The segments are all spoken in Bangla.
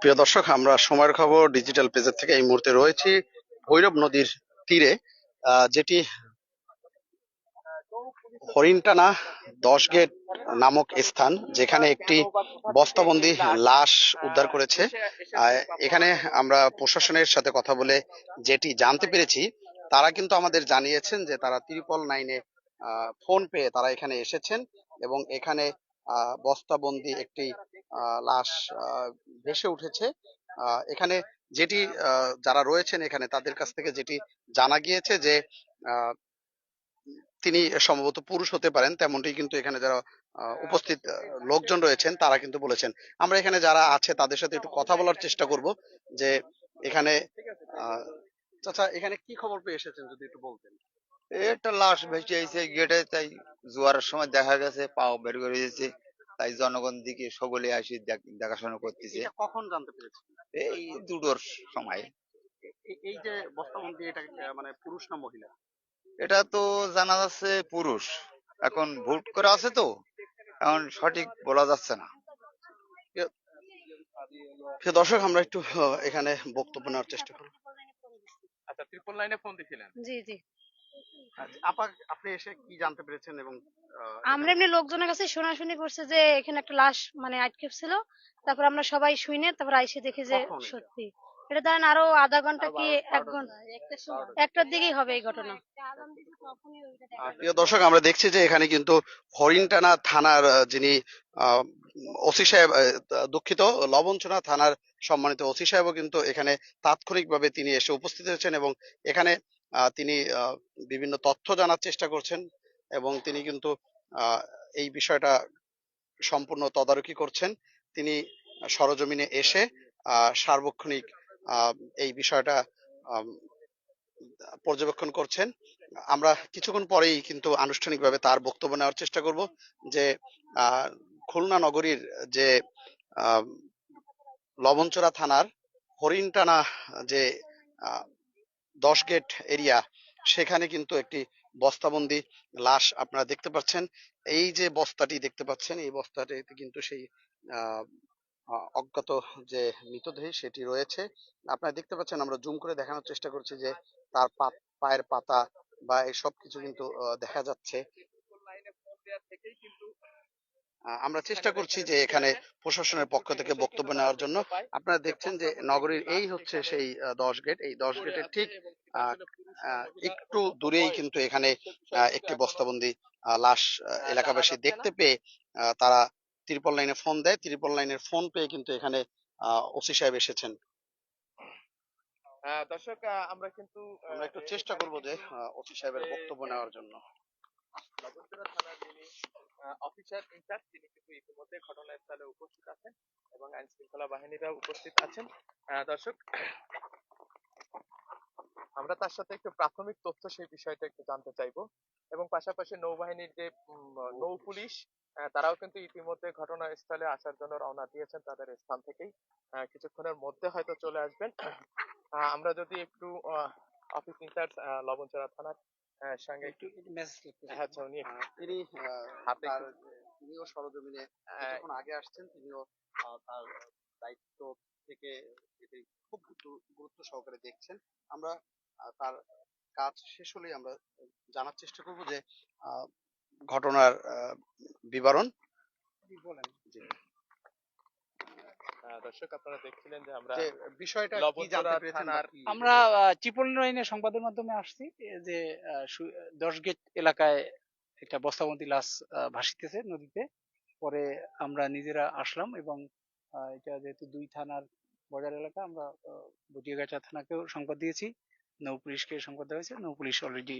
প্রিয় দর্শক, আমরা সময়ের খবর ডিজিটাল পেজের থেকে এই মুহূর্তে রয়েছি। ভৈরব নদীর তীরে যেটি হরিণটানা দশ গেট নামক স্থান, যেখানে একটি বস্তাবন্দি লাশ উদ্ধার করেছে। এখানে আমরা প্রশাসনের সাথে কথা বলে যেটি জানতে পেরেছি, তারা কিন্তু আমাদের জানিয়েছেন যে তারা ত্রিপল নাইনে ফোন পেয়ে তারা এখানে এসেছেন এবং এখানে বস্তাবন্দি একটি লাশ ভেসে উঠেছে। এখানে যেটি যারা রয়েছেন এখানে তাদের কাছ থেকে যেটি জানা গিয়েছে যে তিনি সম্ভবত পুরুষ হতে পারেন, তেমনটি কিন্তু এখানে যারা উপস্থিত লোকজন রয়েছেন তারা কিন্তু বলেছেন। আমরা এখানে যারা আছে তাদের সাথে একটু কথা বলার চেষ্টা করব যে, এখানে চাচা, এখানে কি খবর পেয়ে এসেছেন যদি একটু বলতেন? একটা লাশ ভেসে আইছে গেটে তাই জোয়ারের সময় দেখা গেছে, পাও বের করে দিয়েছে। তাই জনগণ দিকে সকলে আসি দেখ- দেখাশোনা করতেছে। এটা কখন জানতে পেরেছেন? এই দুটোর সময়। এই যে বস্তাবন্দি এটা মানে পুরুষ না মহিলা? এটা তো জানা যাচ্ছে পুরুষ। এখন ভোট করা আছে তো এখন সঠিক বলা যাচ্ছে না। দর্শক আমরা একটু এখানে বক্তব্য নেওয়ার চেষ্টা করব। আচ্ছা ত্রিপল লাইনে ফোন দিছিলেন। জি জি। আপা আপনি এসে কি জানতে পেরেছেন এবং আমরা এমনি লোকজনের কাছে শোনাশুনি করছে যে এখানে একটা লাশ মানে আটকে ছিল। তারপর আমরা সবাই শুনে তারপর আইসে দেখি যে সত্যি। এটা ধরেন আরও আধা ঘণ্টা কি এক ঘণ্টা? একটার দিকেই হবে এই ঘটনা। প্রিয় দর্শক আমরা দেখছি যে এখানে কিন্তু হরিণটানা থানার যিনি ওসি সাহেব দুঃখিত লবণচনা থানার সম্মানিত ওসি সাহেবও কিন্তু এখানে তাৎক্ষণিকভাবে তিনি এসে উপস্থিত হয়েছেন এবং এখানে তিনি বিভিন্ন তথ্য জানার চেষ্টা করছেন এবং তিনি কিন্তু এই বিষয়টা সম্পূর্ণ তদারকি করছেন। তিনি সরজমিনে এসে সার্বক্ষণিক এই বিষয়টা পর্যবেক্ষণ করছেন। আমরা কিছুক্ষণ পরেই কিন্তু আনুষ্ঠানিকভাবে তার বক্তব্য নেওয়ার চেষ্টা করব যে খুলনা নগরীর যে আহ, লবণচড়া থানার হরিণটানা যে দশ গেট এরিয়া, সেখানে কিন্তু একটি বস্তাবন্দি লাশ আপনারা দেখতে পাচ্ছেন। এই যে বস্তাটি দেখতে পাচ্ছেন, এই বস্তাটিতে কিন্তু সেই অজ্ঞাত যে মৃতদেহ সেটি রয়েছে। আপনারা দেখতে পাচ্ছেন, আমরা জুম করে দেখানোর চেষ্টা করছি যে তার পায়ের পাতা বা এসব কিছু কিন্তু দেখা যাচ্ছে। থেকেই কিন্তু আমরা চেষ্টা করছি যে এখানে প্রশাসনের পক্ষ থেকে বক্তব্য নেওয়ার জন্য আপনারা দেখছেন যে নগরীর এই হচ্ছে সেই দশ গেট এই দশ গেটের ঠিক একটু দূরেই কিন্তু এখানে একটি বস্তাবন্দি লাশ এলাকাবাসী দেখতে পেয়ে তারা ত্রিপল লাইনে ফোন দেয় ত্রিপল লাইনের ফোন পেয়ে কিন্তু এখানে ওসি সাহেব এসেছেন। দর্শক আমরা কিন্তু আমরা একটু চেষ্টা করব যে ওসি সাহেবের বক্তব্য নেওয়ার জন্য। নগরচড়া থানার যিনি অফিসার ইনচার্জ তিনি কিন্তু ইতিমধ্যে ঘটনাস্থলে উপস্থিত আছেন এবং আইন শৃঙ্খলা বাহিনীরা উপস্থিত আছেন। দর্শক, আমরা তার সাথে একটু প্রাথমিক তথ্য সেই বিষয়টা একটু জানতে চাইব। এবং পাশাপাশি নৌবাহিনীর যে নৌ পুলিশ তারাও কিন্তু ইতিমধ্যে ঘটনাস্থলে আসার জন্য রওনা দিয়েছেন তাদের স্থান থেকেই। কিছুক্ষণের মধ্যে হয়তো চলে আসবেন। আমরা যদি একটু অফিস ইনচার্জ লবণচড়া থানার আহ, সঙ্গে একটু হ্যাঁ আচ্ছা উনি তিনি হাতে তিনিও সরজমিনে কিছুক্ষণ আগে আসছেন তিনিও তার দায়িত্ব থেকে এটি খুব গুরুত্ব- সহকারে দেখছেন। আমরা তার কাজ শেষ হলেই আমরা জানার চেষ্টা করব যে আহ, ঘটনার আহ, বিবরণ। জি। দর্শক আপনারা দেখছিলেন যে আমরা বিষয়টা কি জানতে পেরেছেন আমরা চিপল লাইনের সংবাদের মাধ্যমে আসছি যে দশ গেট এলাকায় একটা বস্তাবন্দি লাশ ভাসিতেছে নদীতে। পরে আমরা নিজেরা আসলাম এবং এটা যেহেতু দুই থানার বর্ডার এলাকা আমরা বটিয়াগাছা থানাকেও সংবাদ দিয়েছি। নৌ পুলিশকে সংবাদ দেওয়া হয়েছে। নৌ পুলিশ অলরেডি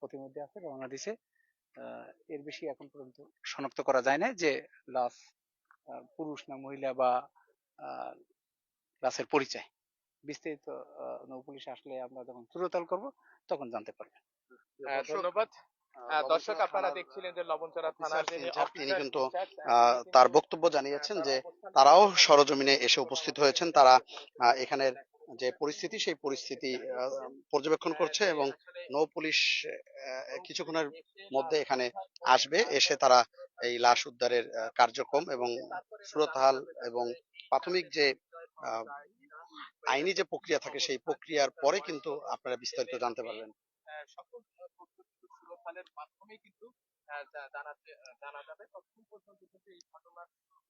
প্রতিমধ্যে আছে রওনা দিছে। আহ, এর বেশি এখন পর্যন্ত শনাক্ত করা যায় না যে লাশ পুরুষ না মহিলা বা আহ, পরিচয়। বিস্তারিত আহ, নৌ পুলিশ আসলে আমরা যখন চুরতাল করব তখন জানতে পারবেন। ধন্যবাদ। আহ, দর্শক আপনারা দেখছিলেন যে লবণচড়া থানার তিনি কিন্তু, তার বক্তব্য জানিয়েছেন যে তারাও সরজমিনে এসে উপস্থিত হয়েছেন। তারা এখানের যে পরিস্থিতি সেই পরিস্থিতি পর্যবেক্ষণ করছে এবং নৌ পুলিশ কিছুক্ষণের মধ্যে এখানে আসবে এসে তারা এই লাশ উদ্ধারের কার্যক্রম এবং সুরতহাল এবং প্রাথমিক যে আইনি যে প্রক্রিয়া থাকে সেই প্রক্রিয়ার পরে কিন্তু আপনারা বিস্তারিত জানতে পারবেন। কিন্তু জানা যাবে। ততক্ষণ পর্যন্ত কিন্তু এই ঘটনার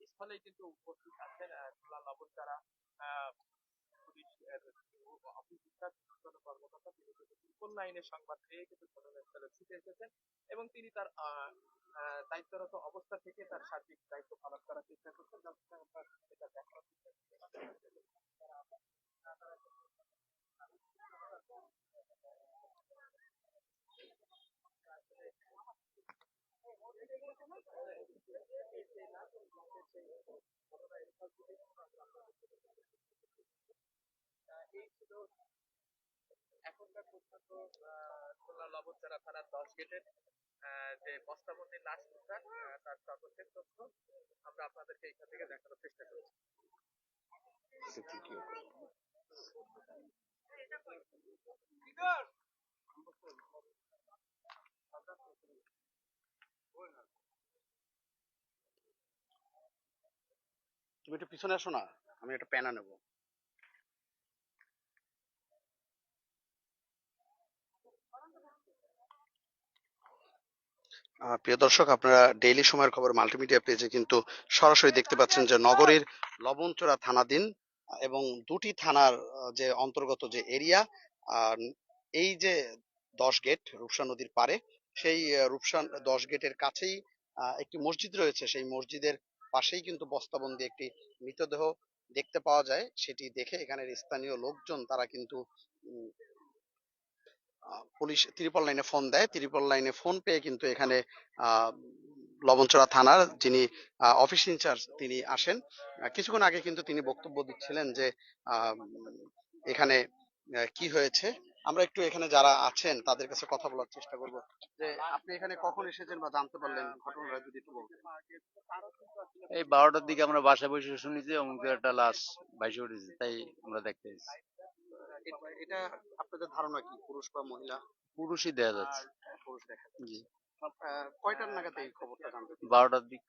স্থলেই কিন্তু উপস্থিত আছেন আহ, খুলনা লবণ যারা আহ, পুলিশ এর অফিস ইনচার্জ ঊর্ধ্বতন কর্মকর্তা তিনি লাইনের সংবাদ পেয়ে কিন্তু ঘটনাস্থলে ছুটে এসেছেন এবং তিনি তার দায়িত্বরত অবস্থা থেকে তার সার্বিক দায়িত্ব পালন করার চেষ্টা করছেন। এই ছিল এখনকার পর্যন্ত থানার দশ গেটের যে বস্তাবন্দির লাশ তার সর্বশেষ তথ্য আমরা আপনাদেরকে থেকে দেখানোর চেষ্টা করছি। তুমি একটু পিছনে আসো না, আমি একটা প্যানা নেব প্রিয় দর্শক, আপনারা ডেইলি সময়ের খবর মাল্টিমিডিয়া পেজে কিন্তু সরাসরি দেখতে পাচ্ছেন যে নগরীর লবণচোরা থানাধীন এবং দুটি থানার যে অন্তর্গত যে এরিয়া এই যে দশ গেট, রূপসা নদীর পারে সেই রূপসা দশ গেটের কাছেই একটি মসজিদ রয়েছে। সেই মসজিদের পাশেই কিন্তু বস্তাবন্দি একটি মৃতদেহ দেখতে পাওয়া যায়। সেটি দেখে এখানের স্থানীয় লোকজন, তারা কিন্তু পুলিশ ত্রিপল লাইনে ফোন দেয়। ত্রিপল লাইনে ফোন পেয়ে কিন্তু এখানে লবণচড়া থানার যিনি অফিস ইনচার্জ তিনি আসেন। কিছুক্ষণ আগে কিন্তু তিনি বক্তব্য দিচ্ছিলেন যে এখানে কি হয়েছে? আমরা একটু এখানে যারা আছেন তাদের কাছে কথা বলার চেষ্টা করব। যে, আপনি এখানে কখন এসেছেন বা জানতে পারলেন ঘটনাটা যদি একটু বলতেন। এই বারোটার দিকে আমরা বাসায় বসে শুনেছি অমুক একটা লাশ ভাইসে উঠেছে, তাই আমরা দেখতে এসেছি। এটা- আপনাদের ধারণা কি পুরুষ বা মহিলা? পুরুষই দেখা যাচ্ছে। পুরুষ দেখা। জি। কয়টার নাগাদ এই খবরটা জানতে? বারোটার দিক।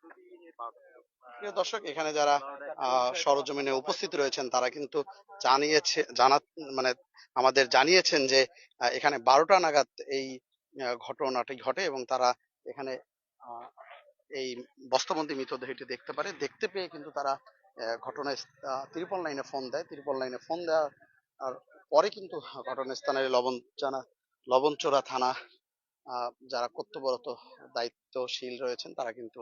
প্রিয় দর্শক এখানে যারা সরজমিনে উপস্থিত রয়েছেন তারা কিন্তু জানিয়েছে জানা মানে আমাদের জানিয়েছেন যে এখানে বারোটা নাগাদ এই ঘটনাটি ঘটে এবং তারা এখানে এই বস্তাবন্দি মৃতদেহটি দেখতে পারে। দেখতে পেয়ে কিন্তু তারা আহ, ঘটনা ত্রিপল লাইনে ফোন দেয়। ত্রিপল লাইনে ফোন দেওয়ার আর পরে কিন্তু ঘটনাস্থানের লবণ জানা লবণচোরা থানা যারা কর্তব্যরত, দায়িত্বশীল রয়েছেন, তারা কিন্তু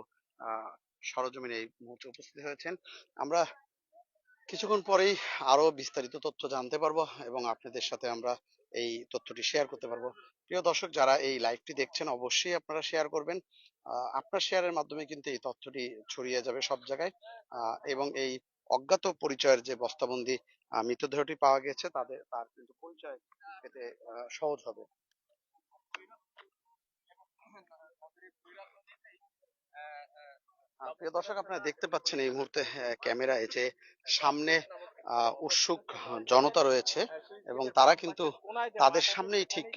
সরজমিনে এই মুহূর্তে উপস্থিত হয়েছেন। আমরা কিছুক্ষণ পরেই আরও বিস্তারিত তথ্য জানতে পারব এবং আপনাদের সাথে আমরা এই তথ্যটি শেয়ার করতে পারব। প্রিয় দর্শক, যারা এই লাইভটি দেখছেন, অবশ্যই আপনারা শেয়ার করবেন। আপনার শেয়ারের মাধ্যমে কিন্তু এই তথ্যটি ছড়িয়ে যাবে সব জায়গায়। এবং এই অজ্ঞাত পরিচয়ের যে বস্তাবন্দি মৃতদেহটি পাওয়া গেছে, তাদের, তার কিন্তু পরিচয় পেতে সহজ হবে। প্রিয় দর্শক, আপনারা দেখতে পাচ্ছেন এই মুহূর্তে ক্যামেরায় যে সামনে উৎসুক জনতা রয়েছে এবং তারা কিন্তু তাদের সামনেই ঠিক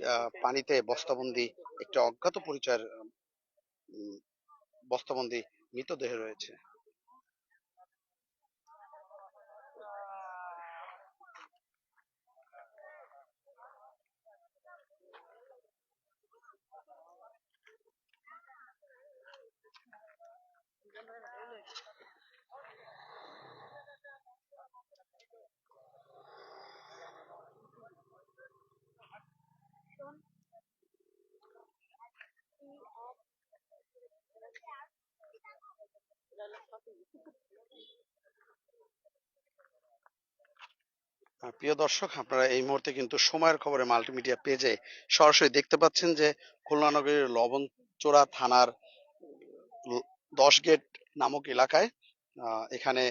পানিতে বস্তাবন্দি, একটি অজ্ঞাত পরিচয়ের বস্তাবন্দি মৃতদেহ রয়েছে। প্রিয় দর্শক, আপনারা এই মুহূর্তে কিন্তু সময়ের খবরে মাল্টিমিডিয়া পেজে সরাসরি দেখতে পাচ্ছেন যে খুলনা নগরীর লবণচোরা থানার দশ গেট নামক এলাকায় এখানে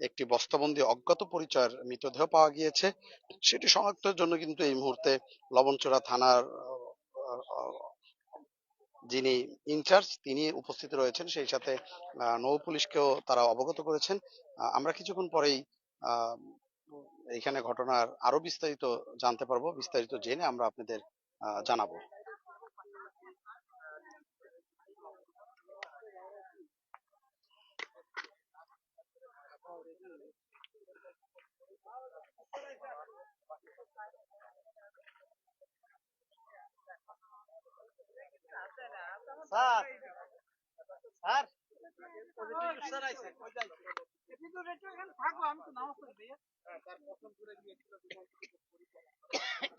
একটি বস্তাবন্দি অজ্ঞাত পরিচয়ের মৃতদেহ পাওয়া গিয়েছে। সেটি শনাক্তের জন্য কিন্তু এই মুহূর্তে লবণচোরা থানার, যিনি ইনচার্জ তিনি উপস্থিত রয়েছেন। সেই সাথে নৌ পুলিশকেও তারা অবগত করেছেন। আমরা কিছুক্ষণ পরেই এখানে ঘটনার আরও বিস্তারিত জানতে পারব। বিস্তারিত জেনে আমরা আপনাদের স্যার স্যার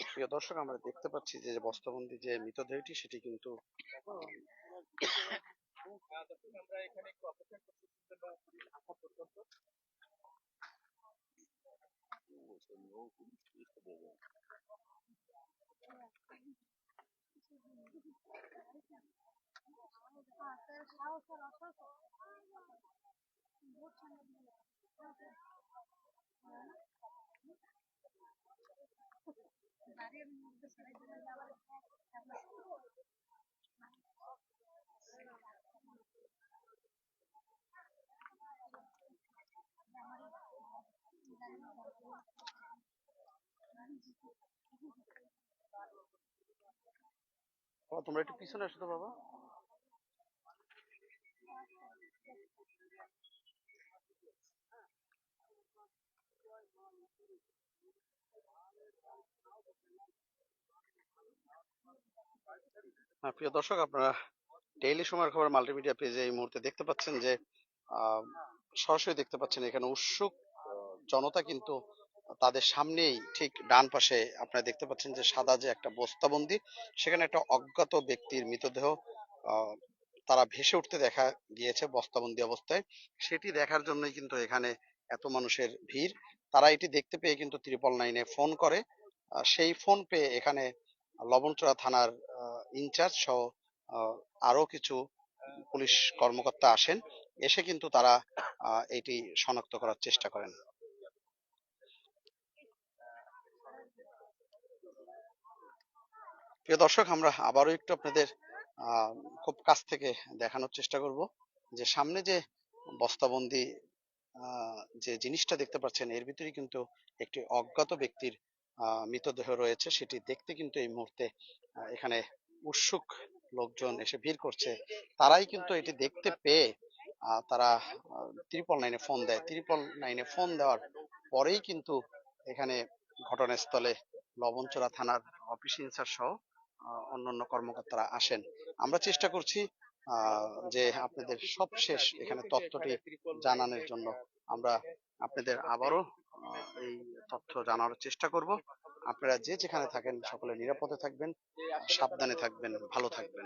প্রিয় দর্শক আমরা দেখতে পাচ্ছি যে বস্তাবন্দি যে মৃতদেহটি সেটি কিন্তু আমরা এখানে একটু অপেক্ষা করছি। যে নৌ পুলিশ আসা পর্যন্ত বাবা, তোমরা একটু পিছনে আসো তো বাবা। হ্যাঁ, প্রিয় দর্শক আপনারা ডেইলি সময়ের খবর মাল্টিমিডিয়া পেজে এই মুহূর্তে দেখতে পাচ্ছেন যে সরাসরি দেখতে পাচ্ছেন এখানে উৎসুক জনতা কিন্তু তাদের সামনেই ঠিক ডান পাশে আপনারা দেখতে পাচ্ছেন যে সাদা যে একটা বস্তাবন্দি সেখানে একটা অজ্ঞাত ব্যক্তির মৃতদেহ তারা ভেসে উঠতে দেখা গিয়েছে বস্তাবন্দি অবস্থায়। সেটি দেখার জন্যই কিন্তু এখানে এত মানুষের ভিড়। তারা এটি দেখতে পেয়ে কিন্তু ত্রিপল নাইনে ফোন করে। সেই ফোন পেয়ে এখানে লবণচড়া থানার ইনচার্জ সহ আরও কিছু পুলিশ কর্মকর্তা আসেন। এসে কিন্তু তারা এটি শনাক্ত করার চেষ্টা করেন। প্রিয় দর্শক, আমরা আবারও একটু আপনাদের খুব কাছ থেকে দেখানোর চেষ্টা করব যে সামনে যে বস্তাবন্দি যে জিনিসটা দেখতে পাচ্ছেন, এর ভিতরে কিন্তু একটি অজ্ঞাত ব্যক্তির মৃতদেহ রয়েছে। সেটি দেখতে কিন্তু এই মুহূর্তে এখানে উৎসুক লোকজন এসে ভিড় করছে। তারাই কিন্তু এটি দেখতে পেয়ে তারা ত্রিপল নাইনে ফোন দেয়। ত্রিপল নাইনে ফোন দেওয়ার পরেই কিন্তু এখানে ঘটনাস্থলে লবণচোরা থানার অফিস ইনচার্জ সহ অন্যান্য কর্মকর্তারা আসেন। আমরা চেষ্টা করছি যে আপনাদের সবশেষ এখানে তথ্যটি জানানোর জন্য। আমরা আপনাদের আবারও এই তথ্য জানানোর চেষ্টা করব। আপনারা যে যেখানে থাকেন, সকলে নিরাপদে থাকবেন, সাবধানে থাকবেন, ভালো থাকবেন।